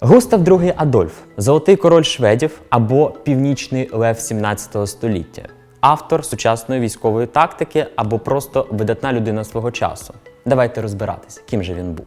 Густав II Адольф золотий король шведів або північний лев 17 століття, автор сучасної військової тактики або просто видатна людина свого часу. Давайте розбиратись, ким же він був.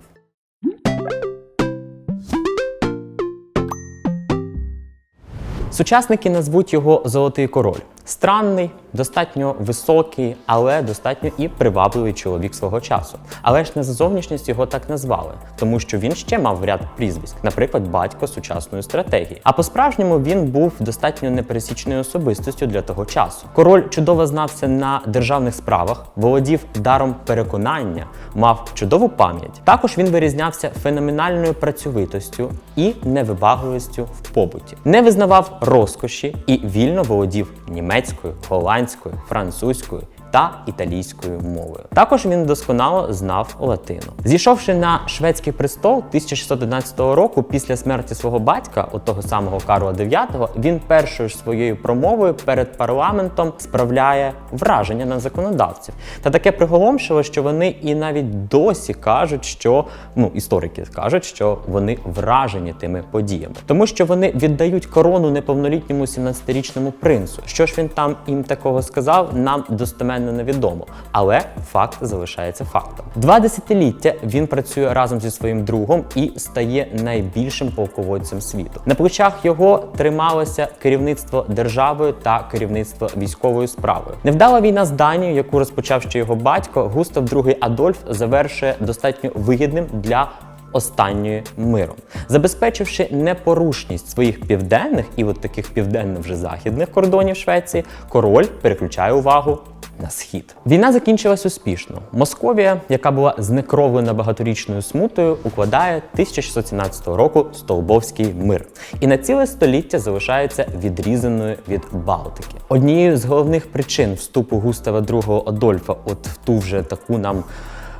Сучасники назвуть його Золотий король. Странний, достатньо високий, але достатньо і привабливий чоловік свого часу. Але ж не за зовнішність його так назвали, тому що він ще мав ряд прізвиськ, наприклад, батько сучасної стратегії. А по-справжньому він був достатньо непересічною особистостю для того часу. Король чудово знався на державних справах, володів даром переконання, мав чудову пам'ять. Також він вирізнявся феноменальною працьовитостю і невибагливістю в побуті. Не визнавав розкоші і вільно володів німецькою, голландською, французькою. Та італійською мовою. Також він досконало знав латину. Зійшовши на шведський престол 1611 року після смерті свого батька, от того самого Карла IX, він першою ж своєю промовою перед парламентом справляє враження на законодавців. Та таке приголомшило, що вони і навіть досі кажуть, що ну історики кажуть, що вони вражені тими подіями, тому що вони віддають корону неповнолітньому 17-річному принцу. Що ж він там їм такого сказав, нам достеменно невідомо, але факт залишається фактом. Два десятиліття він працює разом зі своїм другом і стає найбільшим полководцем світу. На плечах його трималося керівництво державою та керівництво військовою справою. Невдала війна з Данією, яку розпочав ще його батько, Густав II Адольф завершує достатньо вигідним для останньої миром, забезпечивши непорушність своїх південних і от таких південно вже західних кордонів Швеції, король переключає увагу. На схід війна закінчилась успішно. Московія, яка була знекровлена багаторічною смутою, укладає 1617 року Столбовський мир і на ціле століття залишається відрізаною від Балтики. Однією з головних причин вступу Густава II Адольфа, от в ту вже таку нам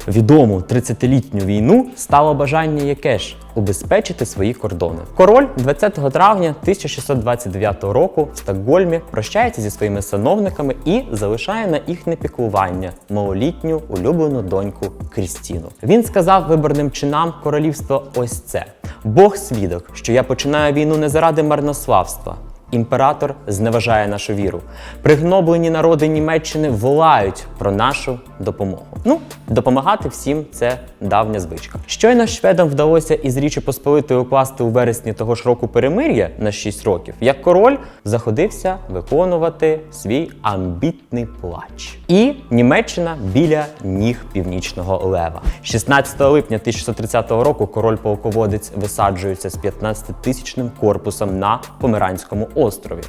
відому 30-літню війну стало бажання яке ж убезпечити свої кордони. Король 20 травня 1629 року в Стокгольмі прощається зі своїми сановниками і залишає на їхнє піклування малолітню улюблену доньку Крістіну. Він сказав виборним чинам королівства ось це: Бог свідок, що я починаю війну не заради марнославства. Імператор зневажає нашу віру. Пригноблені народи Німеччини волають про нашу допомогу. Ну, допомагати всім це давня звичка. Щойно шведам вдалося із Річі Посполитої укласти у вересні того ж року перемир'я на 6 років, як король заходився виконувати свій амбітний плач. І Німеччина біля ніг північного лева. 16 липня 1630 року король-полководець висаджується з 15-тисячним корпусом на Померанському острові.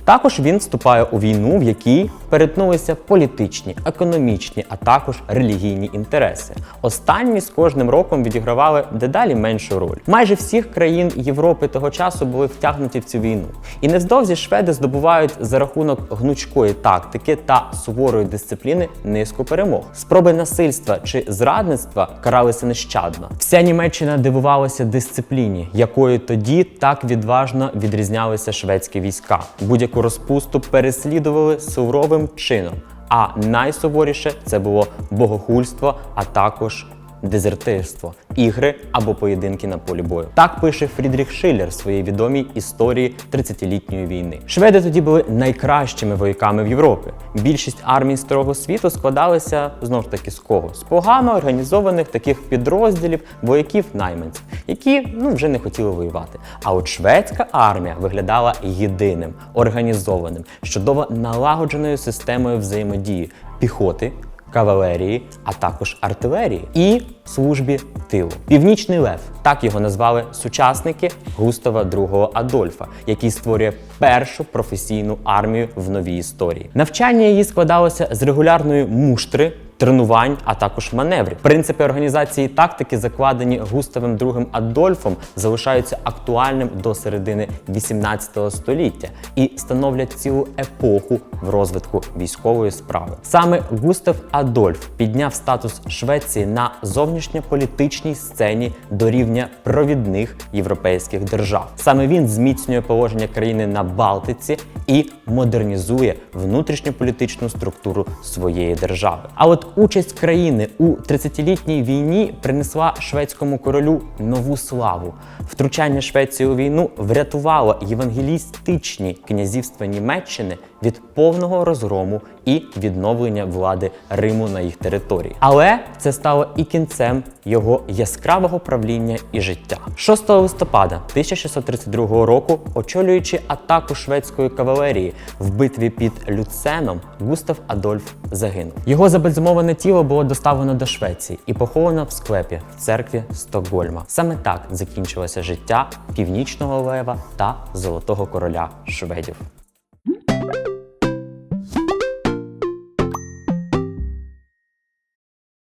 Також він вступає у війну, в якій перетнулися політичні, економічні, а також релігійні інтереси. Останні з кожним роком відігравали дедалі меншу роль. Майже всіх країн Європи того часу були втягнуті в цю війну. І невдовзі шведи здобувають за рахунок гнучкої тактики та суворої дисципліни низку перемог. Спроби насильства чи зрадництва каралися нещадно. Вся Німеччина дивувалася дисципліні, якою тоді так відважно відрізнялися шведські війська. Будь-яку розпусту переслідували суровим чином. А найсуворіше це було богохульство, а також дезертирство, ігри або поєдинки на полі бою. Так пише Фрідріх Шиллер в своїй відомій історії 30-літньої війни. Шведи тоді були найкращими вояками в Європі. Більшість армій старого світу складалися знову ж таки з кого? З погано організованих таких підрозділів вояків найманців, які ну вже не хотіли воювати. А от шведська армія виглядала єдиним, організованим, чудово налагодженою системою взаємодії піхоти кавалерії, а також артилерії і службі тилу. Північний лев так його назвали сучасники Густава II Адольфа, який створює першу професійну армію в новій історії. Навчання її складалося з регулярної муштри. Тренувань, а також маневрів. Принципи організації тактики, закладені Густавом II Адольфом, залишаються актуальним до середини 18 століття і становлять цілу епоху в розвитку військової справи. Саме Густав Адольф підняв статус Швеції на зовнішньополітичній сцені до рівня провідних європейських держав. Саме він зміцнює положення країни на Балтиці і модернізує внутрішньополітичну структуру своєї держави. А от участь країни у 30-літній війні принесла шведському королю нову славу. Втручання Швеції у війну врятувало євангелістичні князівства Німеччини від повного розгрому і відновлення влади Риму на їх території. Але це стало і кінцем його яскравого правління і життя. 6 листопада 1632 року, очолюючи атаку шведської кавалерії в битві під Люценом, Густав Адольф загинув. Його забальзамоване тіло було доставлено до Швеції і поховано в склепі в церкві Стокгольма. Саме так закінчилося життя північного лева та золотого короля шведів.